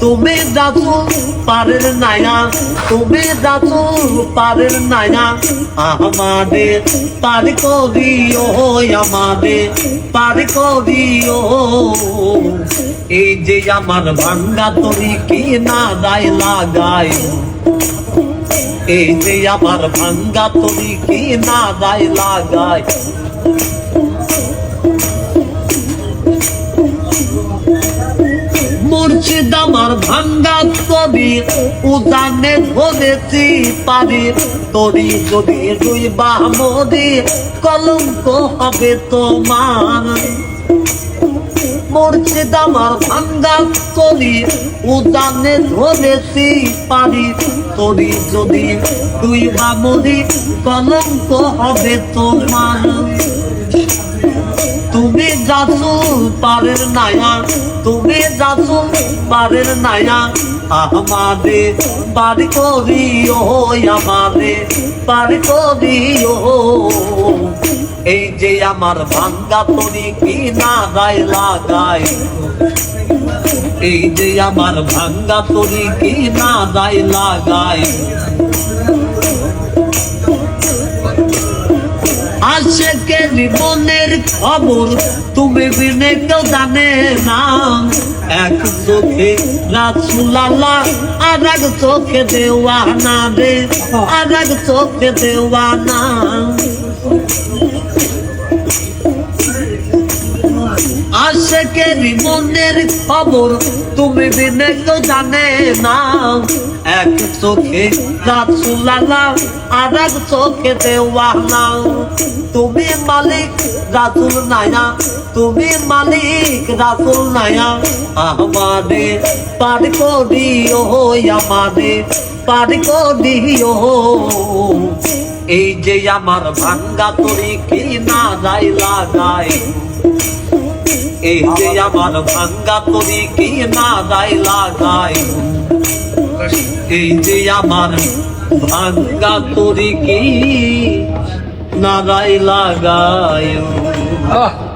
তুমি যাচু পারের নায়া তুমি যাচু পারের নায়া আমাদের পার করিও, আমাদের পার করিও। এই যে আমার ভাঙ্গা তরি কি না দায় লাগাই এই যে আমার ভাঙ্গা তরি কি না দায় লাগাই মুর্শিদ আমার ভাঙ্গা তবি উদানে ধরেছি পারি তরি যদি দুই বামদি কলঙ্ক হবে তোমার। মুর্শিদ আমার ভাঙ্গা তরি উদানে ধরেছি পারি তরি যদি দুই বামদি কলঙ্ক হবে তোমার। তুমি যাচু পারের নায়া, তুমি যাচু পারের নায়া আমাদে পার করিও আমাদে পার করিও। এই যে আমার ভাঙ্গা তরি কি না গায় লাগাই এই যে আমার ভাঙ্গা তরি কি না গায় আশেকে জীবনের খবর। তুমি বিনে কেউ জানে না। এক চোখে রাসুলাল্লাহ আর এক চোখে দেওয়ানা রে। আর এক চোখে দেওয়ানা। আশেকে জীবনের খবর। তুমি বিনে কেউ জানে না। এক চোখে রাসুলাল্লাহ আর এক চোখে দেওয়ানা। তুমি মালিক রাসুল নায়া, তুমি মালিক রাসুল নায়া। আমাদে পার করিও আমাদে পার করিও এই যে আমার ভাঙ্গা তরি কি না যায় লাগাই এই যে আমার ভাঙ্গা তরি কি না দায় লাগাই এই যে আমার ভাঙ্গা তরি কি নারাই লাগায়? আহ!